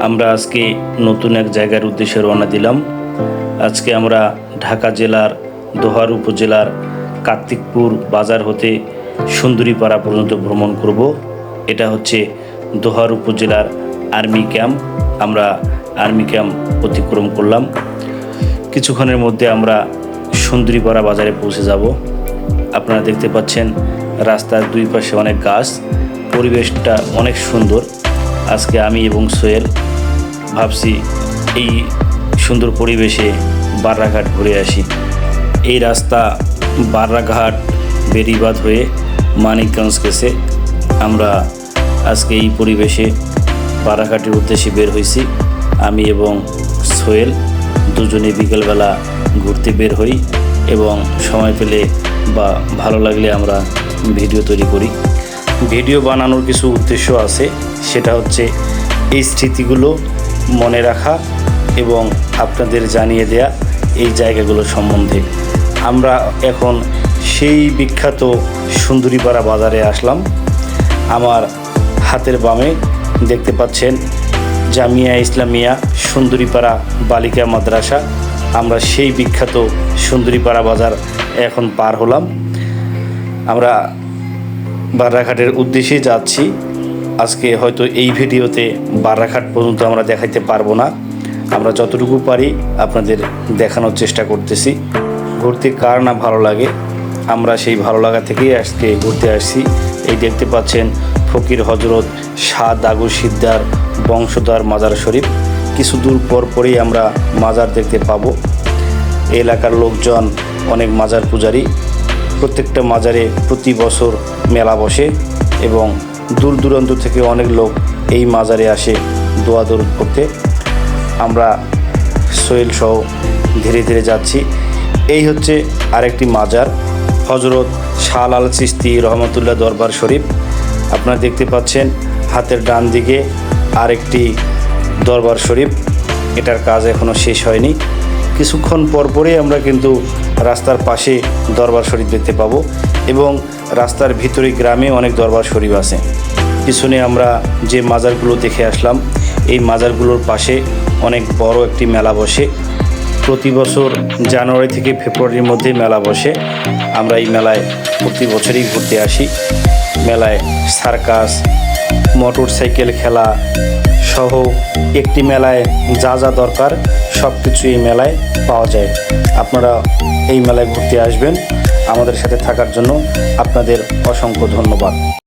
আমরা আজকে নতুন এক জায়গার উদ্দেশ্যে রওনা দিলাম। আজকে আমরা ঢাকা জেলার, দোহার উপজেলার কার্তিকপুর বাজার হতে সুন্দরীপাড়া পর্যন্ত ভ্রমণ করব। এটা হচ্ছে দোহার উপজেলার আর্মি ক্যাম্প। আমরা আর্মি ক্যাম্প অতিক্রম করলাম। কিছুক্ষণের মধ্যে আমরা সুন্দরীপাড়া বাজারে পৌঁছে যাব। আপনারা দেখতে পাচ্ছেন রাস্তার দুই পাশে অনেক গাছ, পরিবেশটা অনেক সুন্দর। আজকে আমি এবং সোহেল ভাবছি এই সুন্দর পরিবেশে বাররাঘাট ঘুরে আসি। এই রাস্তা বাররাঘাট বেরিবাদ হয়ে মানিকগঞ্জ গেছে। আমরা আজকে এই পরিবেশে বারাঘাটের উদ্দেশ্যে বের হয়েছি। আমি এবং সোহেল দুজনে বিকেলবেলা ঘুরতে বের হই এবং সময় পেলে বা ভালো লাগলে আমরা ভিডিও তৈরি করি। ভিডিও বানানোর কিছু উদ্দেশ্য আছে। সেটা হচ্ছে এই স্মৃতিগুলো মনে রাখা এবং আপনাদের জানিয়ে দেয়া এই জায়গাগুলো সম্বন্ধে। আমরা এখন সেই বিখ্যাত সুন্দরীপাড়া বাজারে আসলাম। আমার হাতের বামে দেখতে পাচ্ছেন জামিয়া ইসলামিয়া সুন্দরীপাড়া বালিকা মাদ্রাসা। আমরা সেই বিখ্যাত সুন্দরীপাড়া বাজার এখন পার হলাম। আমরা বাররাঘাটের উদ্দেশ্যে যাচ্ছি। আজকে হয়তো এই ভিডিওতে বাররাঘাট পর্যন্ত আমরা দেখাইতে পারব না। আমরা যতটুকু পারি আপনাদের দেখানোর চেষ্টা করতেছি। ঘুরতে কার না ভালো লাগে, আমরা সেই ভালো লাগা থেকেই আজকে ঘুরতে আসছি। এই দেখতে পাচ্ছেন ফকির হজরত শাহ দাগু সিদ্দার বংশধর মাজার শরীফ। কিছু দূর পর পরেই আমরা মাজার দেখতে পাবো। এলাকার লোকজন অনেক মাজার পূজারী। প্রত্যেকটা মাজারে প্রতি বছর মেলা বসে এবং দূর দূরান্ত থেকে অনেক লোক এই মাজারে আসে দোয়া দরুদ করতে আমরা সোহেল সহ ধীরে ধীরে যাচ্ছি। এই হচ্ছে আরেকটি মাজার হজরত শাহ আল চিস্তি রহমতুল্লাহ দরবার শরীফ। আপনারা দেখতে পাচ্ছেন হাতের ডান দিকে আরেকটি দরবার শরীফ। এটার কাজ এখনও শেষ হয়নি। কিছুক্ষণ পরপরই আমরা কিন্তু রাস্তার পাশে দরবার শরীফ দেখতে পাবো এবং রাস্তার ভিতরে গ্রামে অনেক দরবার শরীফ আছে। পিছনে আমরা যে মাজারগুলো দেখে আসলাম, এই মাজারগুলোর পাশে অনেক বড় একটি মেলা বসে। প্রতি বছর জানুয়ারি থেকে ফেব্রুয়ারির মধ্যে মেলা বসে। আমরা এই মেলায় প্রতি বছরই ঘুরতে আসি। মেলায় সার্কাস মোটর সাইকেল খেলা সহ একটি মেলায় যা যা দরকার সব কিছু এই মেলায় পাওয়া যায়। আপনারা এই মেলায় ঘুরতে আসবেন। আমাদের সাথে থাকার জন্য আপনাদের অসংখ্য ধন্যবাদ।